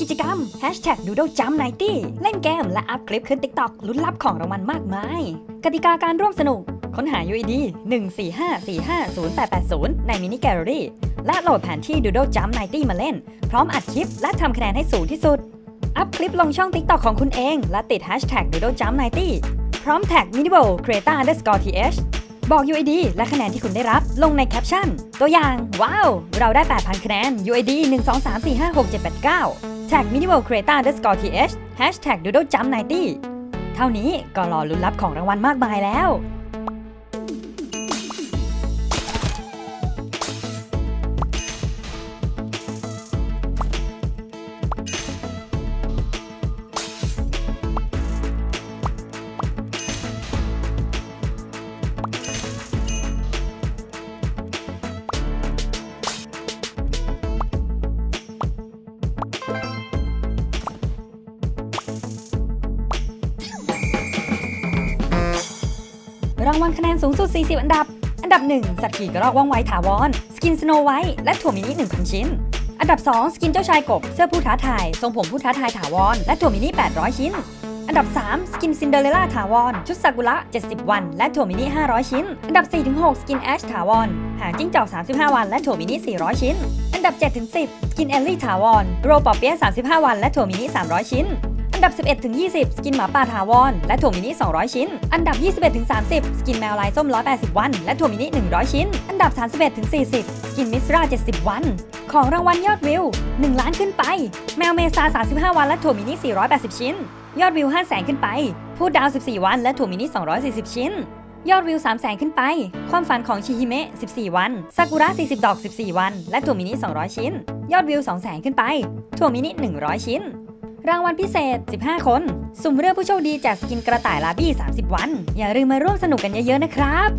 กิจกรรม Hashtag Doodle Jump 90เล่นเกมและอัพคลิปขึ้น TikTok ลุ้นรับของรางวัลมากมาย กติกาการร่วมสนุก ค้นหา UID 145450880 ในมินิแกลเลอรี่ และโหลดแผนที่ Doodle Jump 90 มาเล่น พร้อมอัดคลิปและทำคะแนนให้สูงที่สุด อัพคลิปลงช่อง TikTok ของคุณเอง และติด Hashtag Doodle Jump 90พร้อมแท็ก Minible Creator underscore th บอก UID และคะแนนที่คุณได้รับลงในแคปชั่น ตัวอย่าง ว้าว เราได้ 8,000 คะแนน UID 123456789 แท็ก Minimal Creator underscore th Hashtag Doodle Jump 90 เท่านี้ก็รอลุ้นรับของรางวัลมากมายแล้ว รางวัลคะแนนสูงสุด 40 อันดับ อันดับ 1 สัตว์ขี่กระรอกว่องไวถาวร สกินสโนไวท์และถั่วมินิ1,000 ชิ้น อันดับ 2 สกินเจ้าชายกบ เสื้อผู้ท้าทาย ทรงผมผู้ท้าทายถาวร และถั่วมินิ800 ชิ้น อันดับ 3 สกินซินเดอเรลล่าถาวร ชุดซากุระ 70 วัน และถั่วมินิ500 ชิ้น อันดับ 4-6 สกินแอชถาวร หางจิ้งจอก 35 วัน และถั่วมินิ400 ชิ้น อันดับ 7-10 สกินเอลลี่ถาวร โรปอเปีย35 วัน และถั่วมินิ300 ชิ้น นดับ 11 ถึง 20 สกินหมาป่าถาวร และถั่วมินิ 200 ชิ้น อันดับ 21 ถึง 30 สกินแมวลายส้ม 180 วัน และถั่วมินิ 100 ชิ้น อันดับ 31 ถึง 40 สกินมิสรา 70 วัน ของรางวัลยอดวิว 1 ล้านขึ้นไป แมวเมซา35 วัน และถั่วมินิ 480 ชิ้น ยอดวิว5แสนขึ้นไปพูดดาว 14 วัน และถั่วมินิ 240 ชิ้น ยอดวิว3แสนขึ้นไป ความฝันของชิฮิเมะ 14 วัน ซากุระ 40 ดอก 14 วัน และถั่วมินิ 200 ชิ้น ยอดวิว2แสนขึ้นไป ถั่วมินิ 100 ชิ้น รางวัลพิเศษ 15 คน สุ่มเลือกผู้โชคดีจากสกินกระต่ายลาบี้ 30 วัน อย่าลืมมาร่วมสนุกกันเยอะๆนะครับ